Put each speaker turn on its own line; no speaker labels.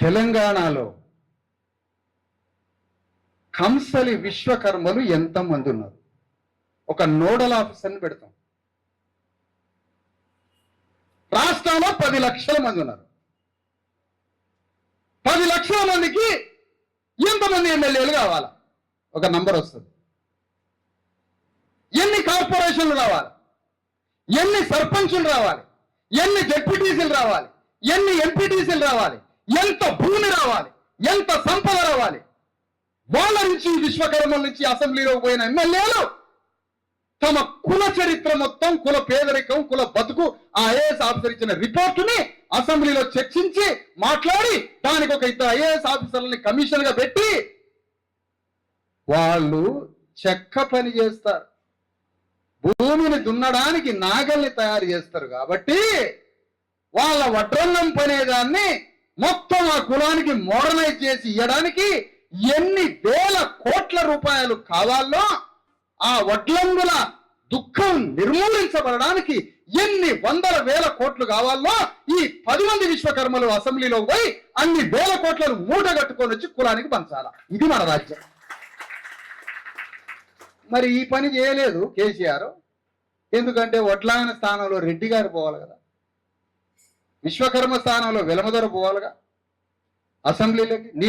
తెలంగాణలో కంసలి విశ్వకర్మలు ఎంతమంది ఉన్నారు? ఒక నోడల్ ఆఫీసర్ని పెడతాం. రాష్ట్రంలో పది లక్షల మంది ఉన్నారు. పది లక్షల మందికి ఎంతమంది ఎమ్మెల్యేలు కావాలా? ఒక నంబర్ వస్తుంది. ఎన్ని కార్పొరేషన్లు రావాలి? ఎన్ని సర్పంచులు రావాలి? ఎన్ని జెడ్పీటీసీలు రావాలి? ఎన్ని ఎంపీటీసీలు రావాలి? ఎంత భూమి రావాలి? ఎంత సంపద రావాలి? వాళ్ళ నుంచి విశ్వకర్మల నుంచి అసెంబ్లీలో పోయిన ఎమ్మెల్యేలు తమ కుల చరిత్ర మొత్తం కుల పేదరికం కుల బతుకు ఆ ఐఏఎస్ ఆఫీసర్ ఇచ్చిన రిపోర్టుని అసెంబ్లీలో చర్చించి మాట్లాడి దానికి ఒక ఇద్దరు ఐఏఎస్ ఆఫీసర్లని కమిషన్గా పెట్టి వాళ్ళు చెక్క పని చేస్తారు. భూమిని దున్నడానికి నాగల్ని తయారు చేస్తారు కాబట్టి వాళ్ళ వడ్రంగం పనేదాన్ని మొత్తం ఆ కులానికి మోడర్నైజ్ చేసి ఇవ్వడానికి ఎన్ని వేల కోట్ల రూపాయలు కావాలో ఆ వడ్లంగుల దుఃఖం నిర్మూలించబడడానికి ఎన్ని వందల వేల కోట్లు కావాలో ఈ పది మంది విశ్వకర్మలు అసెంబ్లీలో పోయి అన్ని వేల కోట్లను మూట కట్టుకొని వచ్చి కులానికి పంచాల? ఇది మన రాజ్యం. మరి ఈ పని చేయలేదు కేసీఆర్. ఎందుకంటే వడ్లాయన స్థానంలో రెడ్డి గారు పోవాలి కదా. విశ్వకర్మ స్థానంలో వెలమదొర పోవాలిగా. అసెంబ్లీలోకి నీ